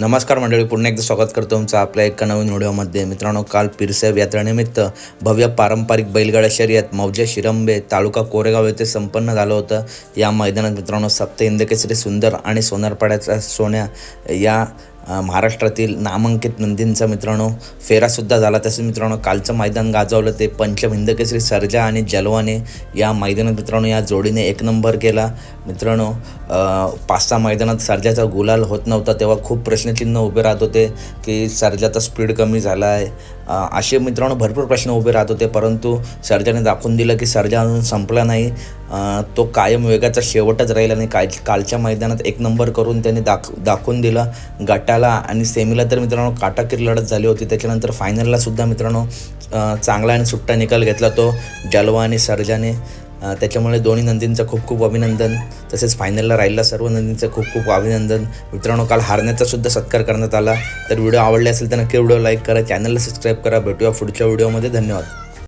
नमस्कार मंडळी पुन्हा एकदा स्वागत करतो तुमचं आपल्या एका नवीन व्हिडिओमध्ये. मित्रांनो काल पिरसेब यात्रेनिमित्त भव्य पारंपरिक बैलगाडा शर्यत मौजे शिरंबे तालुका कोरेगाव येथे संपन्न झालं होतं. या मैदानात मित्रांनो सप्त इंदकेसरी सुंदर आणि सोनारपाड्याचा सोन्या या महाराष्ट्रातील नामांकित नंदींचा मित्रांनो फेरासुद्धा झाला. तसं मित्रांनो कालचं मैदान गाजवलं ते पंचमहिंदकेसरी सर्जा आणि जलवाने या मैदानात मित्रांनो या जोडीने एक नंबर केला. मित्रांनो पाच सहा मैदानात सर्जाचा गुलाल होत नव्हता तेव्हा खूप प्रश्नचिन्ह उभे राहत होते की सर्जाचा स्पीड कमी झाला आहे असे मित्रांनो भरपूर प्रश्न उभे राहत होते परंतु सर्जाने दाखवून दिलं की सर्जा अजून संपला नाही. तो कायम वेगाचा शेवटच राहिला आणि काल कालच्या मैदानात एक नंबर करून त्याने दाख दाखवून दिला गटाला आणि सेमीला तर मित्रांनो काटाकीर लढत झाली होती. त्याच्यानंतर फायनललासुद्धा मित्रांनो चांगला आणि सुट्टा निकाल घेतला तो जलवा आणि सर्जाने. त्याच्यामुळे दोन्ही नंदींचं खूप खूप अभिनंदन. तसेच फायनलला राहिलेला सर्व नंदींचं खूप खूप अभिनंदन. मित्रांनो काल हारण्याचा सुद्धा सत्कार करण्यात आला. तर व्हिडिओ आवडले असेल तर नक्की व्हिडिओ लाईक करा. चॅनलला सबस्क्राईब करा. भेटूया पुढच्या व्हिडिओमध्ये धन्यवाद.